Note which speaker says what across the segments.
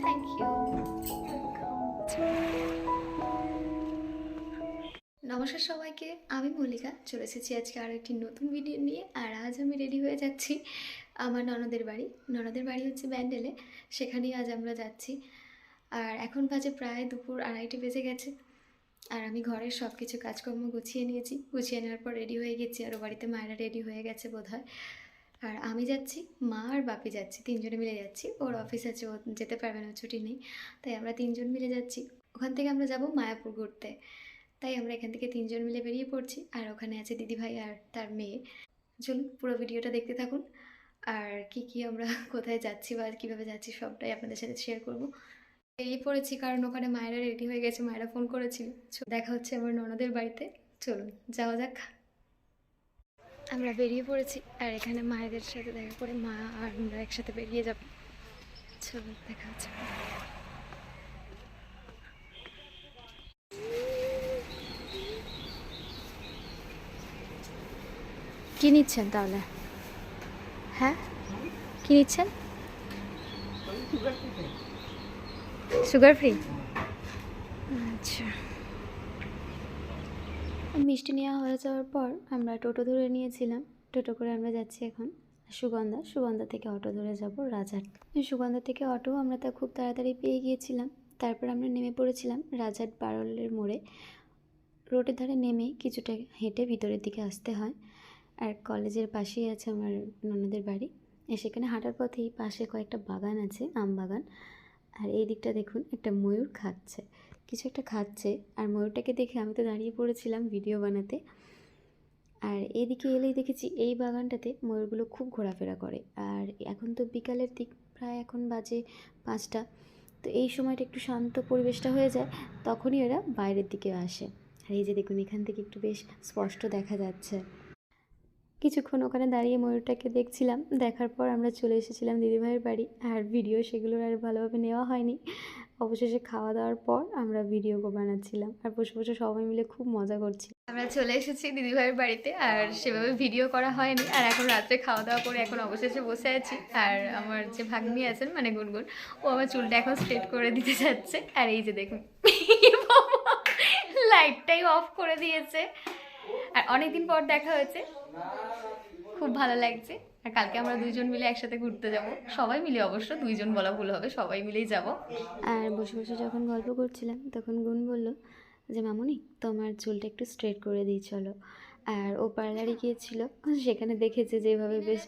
Speaker 1: Thank you নমস্কার সবাইকে, আমি মল্লিকা। চলে এসেছি আজকে আরও একটি নতুন ভিডিও নিয়ে, আর আজ আমি রেডি হয়ে যাচ্ছি আমার ননদের বাড়ি। ননদের বাড়ি হচ্ছে ব্যান্ডেলে, সেখানেই আজ আমরা যাচ্ছি। আর এখন বাজে প্রায় দুপুর আড়াইটে বেজে গেছে। আর আমি ঘরের সব কিছু কাজকর্ম গুছিয়ে নিয়েছি। গুছিয়ে নেওয়ার পর রেডি হয়ে গেছি, আর বাড়িতে মায়েরা রেডি হয়ে গেছে বোধ হয় আর আমি যাচ্ছি মা আর বাপি যাচ্ছি তিনজনে মিলে যাচ্ছি। ওর অফিস আছে ও যেতে পারবে না ছুটি নেই। তাই আমরা তিনজন মিলে যাচ্ছি। ওখান থেকে আমরা যাব মায়াপুর ঘুরতে। তাই আমরা এখান থেকে তিনজন মিলে বেরিয়ে পড়ছি। আর ওখানে আছে দিদিভাই আর তার মেয়ে। চলুন পুরো ভিডিওটা দেখতে থাকুন। আর কি কি আমরা কোথায় যাচ্ছি বা কীভাবে যাচ্ছি সবটাই আপনাদের সাথে শেয়ার করব। বেরিয়ে পড়েছি কারণ ওখানে মায়েরা রেডি হয়ে গেছে মায়েরা ফোন করেছিল। দেখা হচ্ছে আমার ননদের বাড়িতে। চলুন যাওয়া যাক। আমরা বেরিয়ে পড়েছি আর এখানে মায়েদের সাথে দেখা করে মা আর আমরা একসাথে বেরিয়ে যাব। চলুন দেখা হচ্ছে। কি নিচ্ছেন তাহলে? হ্যাঁ? কি নিচ্ছেন? সুগার ফ্রি আচ্ছা। মিষ্টি নেওয়া হয়ে যাওয়ার পর আমরা টোটো ধরে নিয়েছিলাম। টোটো করে আমরা যাচ্ছি এখন সুগন্ধা। সুগন্ধা থেকে অটো ধরে যাব রাজহাট সুগন্ধা থেকে অটো আমরা তা খুব তাড়াতাড়ি পেয়ে গিয়েছিলাম। তারপর আমরা নেমে পড়েছিলাম রাজহাট বারলের মোড়ে। রোডের ধারে নেমে কিছুটা হেঁটে ভিতরের দিকে আসতে হয়। আর কলেজের পাশেই আছে আমার ননদের বাড়ি। সেখানে হাঁটার পথেই পাশে কয়েকটা বাগান আছে, আম বাগান। আর এই দিকটা দেখুন, একটা ময়ূর খাচ্ছে। কিছু একটা খাচ্ছে। আর ময়ূরটাকে দেখে আমি তো দাঁড়িয়ে পড়েছিলাম ভিডিও বানাতে। আর এদিকে এলেই দেখেছি এই বাগানটাতে ময়ূরগুলো খুব ঘোরাফেরা করে। আর এখন তো বিকালের দিক, প্রায় এখন বাজে পাঁচটা। তো এই সময়টা একটু শান্ত পরিবেশটা হয়ে যায়, তখনই এরা বাইরের দিকে আসে। আর এই যে দেখুন, এখান থেকে একটু বেশ স্পষ্ট দেখা যাচ্ছে। কিছুক্ষণ ওখানে দাঁড়িয়ে ময়ূরটাকে দেখছিলাম। দেখার পর আমরা চলে এসেছিলাম দিদিভাইয়ের বাড়ি। আর ভিডিও সেগুলোর আর ভালোভাবে নেওয়া হয়নি। অবশেষে খাওয়া দাওয়ার পর আমরা ভিডিও বানাচ্ছিলাম। আর বসে বসে সবাই মিলে খুব মজা করছি। আমরা চলে এসেছি দিদিভাইয়ের বাড়িতে। আর সেভাবে ভিডিও করা হয়নি। আর এখন রাত্রে খাওয়া দাওয়া করে এখন অবশেষে বসে আছি। আর আমার যে ভাগ্নি আছেন মানে গুনগুন, ও আমার চুলটা এখন স্ট্রেট করে দিতে যাচ্ছে। আর এই যে দেখুন লাইটটাই অফ করে দিয়েছে। আর অনেকদিন পর দেখা হয়েছে। খুব ভালো লাগছে। আর কালকে আমরা দুইজন মিলে একসাথে ঘুরতে যাব। সবাই মিলে অবশ্য, দুইজন বলা ভুল হবে, সবাই মিলেই যাব। আর বসে বসে যখন গল্প করছিলাম, তখন গুণ বলল যে, মামুনি, তোমার চুলটা একটু স্ট্রেট করে দিই, চলো। আর ও পার্লারে গিয়েছিল, সেখানে দেখেছে যেভাবে বেশ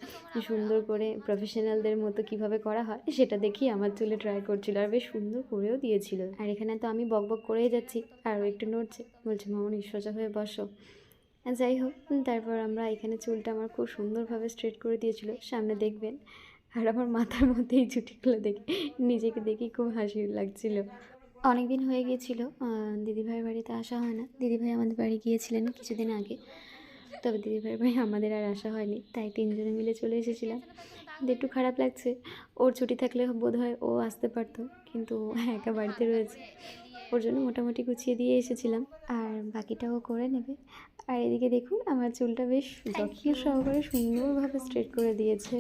Speaker 1: সুন্দর করে প্রফেশনালদের মতো কীভাবে করা হয়, সেটা দেখি আমার চুলে ট্রাই করছিল আর বেশ সুন্দর করেও দিয়েছিল। আর এখানে তো আমি বক বক করেই যাচ্ছি, আর ও একটু নড়ছে। বলছে, মামুনি, সোজা হয়ে বসো। যাই হোক, তারপর আমরা এখানে চুলটা আমার খুব সুন্দরভাবে স্ট্রেট করে দিয়েছিল, সামনে দেখবেন। আর আমার মাথার মধ্যে এই জুটিগুলো দেখে নিজেকে দেখি খুব হাসি লাগছিল। অনেক দিন হয়ে গিয়েছিল দিদিভাইয়ের বাড়িতে আসা হয় না। দিদিভাই আমাদের বাড়ি গিয়েছিলেন কিছুদিন আগে। তবে দিদিভাইয়ের বাড়ি আমাদের আর আসা হয়নি, তাই তিনজনে মিলে চলে এসেছিলাম। কিন্তু একটু খারাপ লাগছে, ওর ছুটি থাকলে বোধ হয় ও আসতে পারতো, কিন্তু একা বাড়িতে রয়েছে। ওর জন্য মোটামুটি গুছিয়ে দিয়ে এসেছিলাম। আর বাকিটাও করে নেবে। আর এদিকে দেখুন আমার চুলটা বেশ যত্ন সহকারে সুন্দরভাবে স্ট্রেট করে দিয়েছে।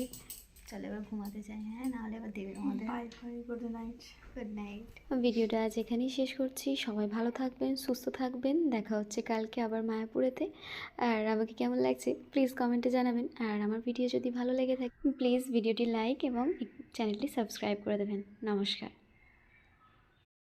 Speaker 1: চলো এবার ঘুমাতে চাই হ্যাঁ? নাহলে আবার দেবে আমাদের
Speaker 2: bye bye good night
Speaker 1: good night ভিডিওটা আজ এখানেই শেষ করছি। সবাই ভালো থাকবেন সুস্থ থাকবেন। দেখা হচ্ছে কালকে আবার মায়াপুরেতে। আর আমাকে কেমন লাগছে প্লিজ কমেন্টে জানাবেন। আর আমার ভিডিও যদি ভালো লেগে থাকে প্লিজ ভিডিওটি লাইক এবং চ্যানেলটি সাবস্ক্রাইব করে দেবেন। নমস্কার।